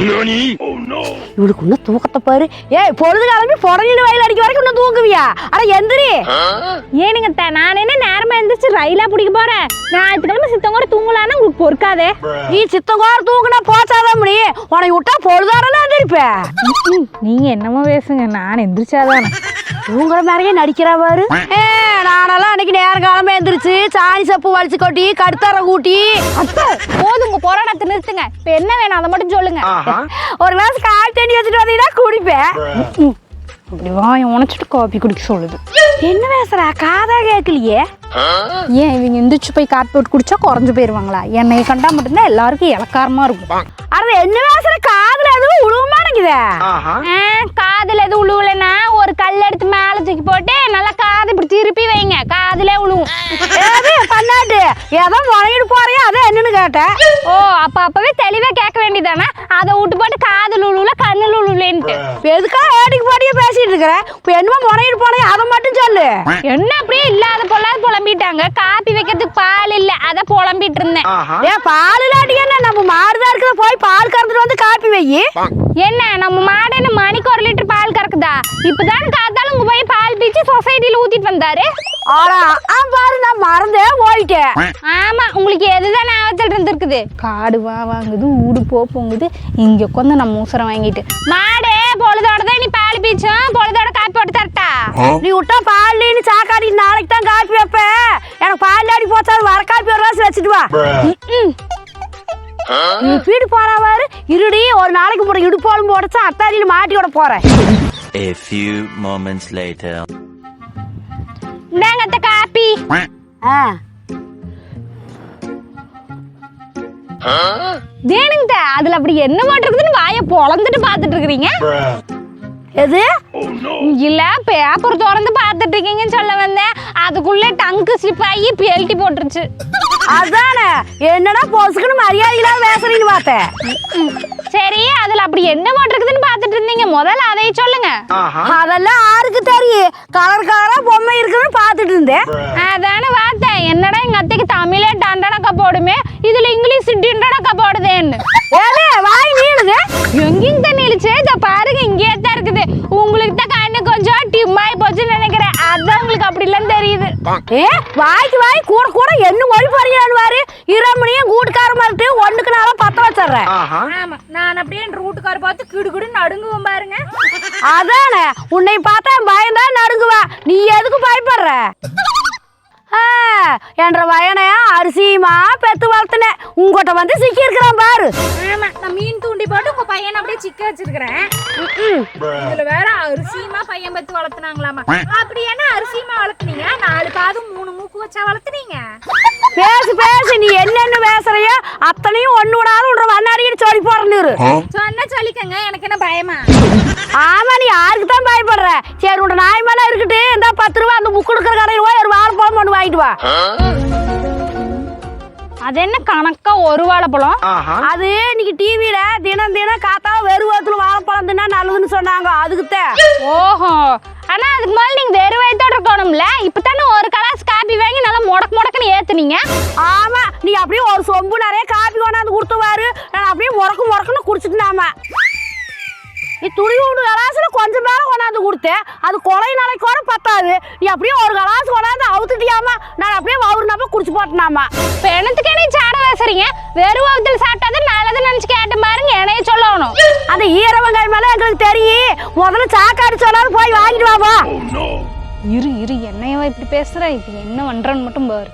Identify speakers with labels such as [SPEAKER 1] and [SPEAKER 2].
[SPEAKER 1] இவளுக்கு இன்னும் தூக்கத்தை பாரு. ஏய் பொழுது கிளம்பி புடங்கிட்டு வயல் அடிக்க வரைக்கும் இன்னும் தூங்குவியா? அட எந்திரி.
[SPEAKER 2] ஏனுங்க நான் என்ன நேரமா எந்திரிச்சு ரயிலா பிடிக்க போறேன்? ஞாயிற்றுக்கிழமை சித்தம் கூட தூங்கலான்னு உங்களுக்கு பொறுக்காதே.
[SPEAKER 1] நீ சித்தங்கோர தூங்குனா போச்சாதான் முடி? உனக்கு விட்டா பொழுதாரெல்லாம் எந்திரிப்ப.
[SPEAKER 2] நீங்க என்னமோ பேசுங்க. நான் எந்திரிச்சாதானே.
[SPEAKER 1] தூங்குற மாதிரியே நடிக்கிறா பாரு. ஏ நானெல்லாம் அன்னைக்கு நேரம் காலமே எந்திரிச்சு சாணி சப்பு வலிச்சு கொட்டி கடுத்தார கூட்டி.
[SPEAKER 2] அத்தை போதும் உங்க போராட்டத்தை நிறுத்துங்க. இப்ப என்ன வேணும் அதை மட்டும் சொல்லுங்க.
[SPEAKER 1] ஒரு கிளாஸ் கால் தண்ணி வச்சுட்டு வந்தீங்கன்னா குடிப்பேன்.
[SPEAKER 2] அப்படி வாயை உணைச்சிட்டு காபி குடிக்க சொல்லுது.
[SPEAKER 1] என்ன பேசுற? காதா கேட்கலையே?
[SPEAKER 2] ஏன் இவங்க எந்திரிச்சு போய் காப்பி போட்டு குடிச்சா குறைஞ்சு போயிருவாங்களா? என்னைய கண்டா மட்டும்தான் எல்லாருக்கும் இலக்காரமா இருக்கும்.
[SPEAKER 1] அட என்ன பேசுற? காதுல எதுவும் உழுவமானங்குதே
[SPEAKER 2] ஆ, காதுல எதுவும் உழுவலைன்னா ஒரு கல் எடுத்து மேல தூக்கி போட்டு நல்லா காது இப்படி திருப்பி வைங்க. காதுல உழுவும்.
[SPEAKER 1] ஏது பண்ணாட்டு? ஏதோ முறையிட்டு போறியா? அதான் என்னன்னு கேட்டேன்.
[SPEAKER 2] ஓ அப்ப அப்பவே தெளிவா கேட்க வேண்டியதானே? அதை விட்டு போட்டு காதுல உழுவுல கண்ணுல உழுவுலன்ட்டு
[SPEAKER 1] எதுக்கா ஏடிக்கு பாடியே பேசிட்டு இருக்கிற? இப்ப என்னமோ முறையிட்டு போனே அதை மட்டும் சொல்லு.
[SPEAKER 2] என்ன அப்படியே இல்லாத பொல்லாத புலம்பிட்டாங்க? காப்பி வைக்கிறதுக்கு பால் இல்ல. அத புலம்பிட்டு இருந்தேன்.
[SPEAKER 1] ஏ பால் இல்லாட்டி என்ன? நம்ம மாடுதான் இருக்குது போய் பால் கறந்துட்டு வந்து காப்பி வை
[SPEAKER 2] என்ன நம்ம மாடு என்ன மணிக்கு இப்பதான் காத்தாலும் உங்க போய் பால் பீச்சு சொசைட்டில ஊத்திட்டு வந்தாரு?
[SPEAKER 1] ஆனா ஆ பாரு நான் மறந்தே போயிட்டேன்.
[SPEAKER 2] ஆமா உங்களுக்கு எதுதான் ஞாபகத்தில் இருந்திருக்குது? காடு வா வாங்குது ஊடு போ போங்குது. இங்க உட்காந்து நம்ம மூசரம் வாங்கிட்டு. மாடு பொழுதோட தான் நீ பால் பீச்சும் பொழுதோட காப்பி போட்டு தரட்டா?
[SPEAKER 1] நீ விட்டா பால்லின்னு சாக்காடி நாளைக்கு தான் காப்பி வைப்பேன். எனக்கு பால் ஆடி போச்சா வர காப்பி ஒரு வாசி வச்சுட்டு வா. நீ வீடு போறாவாரு இருடி ஒரு நாளைக்கு முறை இடுப்பாலும் போடச்சா அத்தாடியில் மாட்டி விட போறேன்.
[SPEAKER 3] A few moments later.
[SPEAKER 2] இந்தாங்க அத்தை காப்பி
[SPEAKER 1] ஆ.
[SPEAKER 2] தேனுங்க அதுல அப்படி என்ன மாட்டிருக்குதுன்னு வாயை பொழந்துட்டு பாத்துட்டு இருக்கிறீங்க?
[SPEAKER 1] எது?
[SPEAKER 2] இல்ல பேப்பர் திறந்து பாத்துட்டு இருக்கீங்கன்னு சொல்ல வந்தேன். அதுக்குள்ள டங்கு ஸ்லிப் ஆகி பெல்ட்டி போட்டுருச்சு.
[SPEAKER 1] அதானே. என்னடா பொசுக்குன்னு மரியாதை இல்லாத பேசுறீன்னு பார்த்தேன்.
[SPEAKER 2] சரி அதுல அப்படி என்ன போட்டிருக்குதுன்னு இருந்தீங்க முதல்ல அதை சொல்லுங்க.
[SPEAKER 1] அதெல்லாம் யாருக்கு தெரியும்? கலர் கலரா பொம்மை இருக்குன்னு பார்த்துட்டு இருந்தேன்
[SPEAKER 2] அதானே பார்த்தேன் என்னடா எங்க அத்தைக்கு தமிழே டண்டனக்கா போடுமே? இதுல இங்கிலீஷ் டிண்டனக்கா போடுதேன்னு. அப்படிலாம் தெரியுது.
[SPEAKER 1] ஏ வாய்க்கு வாய் கூட கூட என்ன மொழி பறியாடுவாரு இரமணியும் கூட்டுக்கார மாதிரி ஒண்ணுக்கு நாளா பத்த வச்சிடுறேன்.
[SPEAKER 2] ஆமா நான் அப்படியே ரூட்டுக்கார பார்த்து கிடுகிடு நடுங்குவோம் பாருங்க.
[SPEAKER 1] அதானே உன்னை பார்த்தா பயந்தான் நடுங்குவேன். நீ எதுக்கு பயப்படுற? என்ற வயனை அரிசியுமா பெத்து வளர்த்துனேன் உங்ககிட்ட வந்து சிக்கி இருக்கிறான் பாரு.
[SPEAKER 2] ஆமா நான் மீன் தூண்டி போட்டு உங்க பையனை அப்படியே சிக்க வச்சிருக்கிறேன். இதுல வேற அரிசியமா பையன் பத்து வளர்த்துனாங்களாமா? அப்படி என்ன அரிசியமா வளர்த்துனீங்க? நாலு காது மூணு மூக்கு வச்சா வளர்த்துனீங்க?
[SPEAKER 1] பேசு பேசு நீ என்னென்ன பேசுறியோ அத்தனையும் ஒண்ணு விடாத உன்ற வண்ணாடின்னு சொல்லி போறேன்னு
[SPEAKER 2] சொன்ன சொல்லிக்கங்க எனக்கு என்ன பயமா?
[SPEAKER 1] ஆமா நீ யாருக்கு தான் பயப்படுற? சரி உன் நாய் மேல இருக்கட்டு இந்த பத்து ரூபா அந்த புக்கு எடுக்கிற கடையில் போய் ஒரு வாழைப்பழம் ஒன்று வாங்கிட்டு வா.
[SPEAKER 2] அது என்ன கணக்கா ஒரு வாழைப்பழம்
[SPEAKER 1] அது இன்னைக்கு டிவியில தினம் தினம் காத்தா வெறுவத்துல வாழைப்பழம் தின்னா நல்லதுன்னு சொன்னாங்க அதுக்குத்தான்
[SPEAKER 2] ஓஹோ. ஆனா அதுக்கு மேல நீங்க வெறும் வயித்தோட இருக்கணும்ல? இப்பதானே ஒரு கலாஸ் காப்பி வாங்கி நல்லா முடக்கு முடக்குன்னு ஏத்துனீங்க?
[SPEAKER 1] ஆமா. நீ அப்படியே ஒரு சொம்பு நிறைய காப்பி கொண்டாந்து கொடுத்துவாரு. நான் அப்படியே முறக்கு முறக்குன்னு குடிச்சிட்டுனாம நீ துணி விடு கலாசுல கொஞ்சம் மேல கொடுத்தேன். அது கொலை நாளைக்கு கூட பத்தாது. நீ அப்படியே ஒரு கலாசு கொண்டாந்து அவுத்துட்டியாமா? நான் அப்படியே வவுறு நம்ப குடிச்சு போட்டனாமா?
[SPEAKER 2] இப்ப எனத்துக்கு என்ன சாட பேசுறீங்க? வெறும் வயித்துல சாப்பிட்டாதான் நல்லது நினைச்சு கேட்டு பாருங்க என்னைய சொல்லணும்.
[SPEAKER 1] அந்த ஈரவங்காய் மேல எங்களுக்கு தெரியும். முதல்ல சாக்காடு சொன்னாலும் போய் வாங்கிட்டு வாமா
[SPEAKER 2] இரு இரு என்னையவா இப்படி பேசுற? இப்ப என்ன பண்றன்னு மட்டும் பாரு.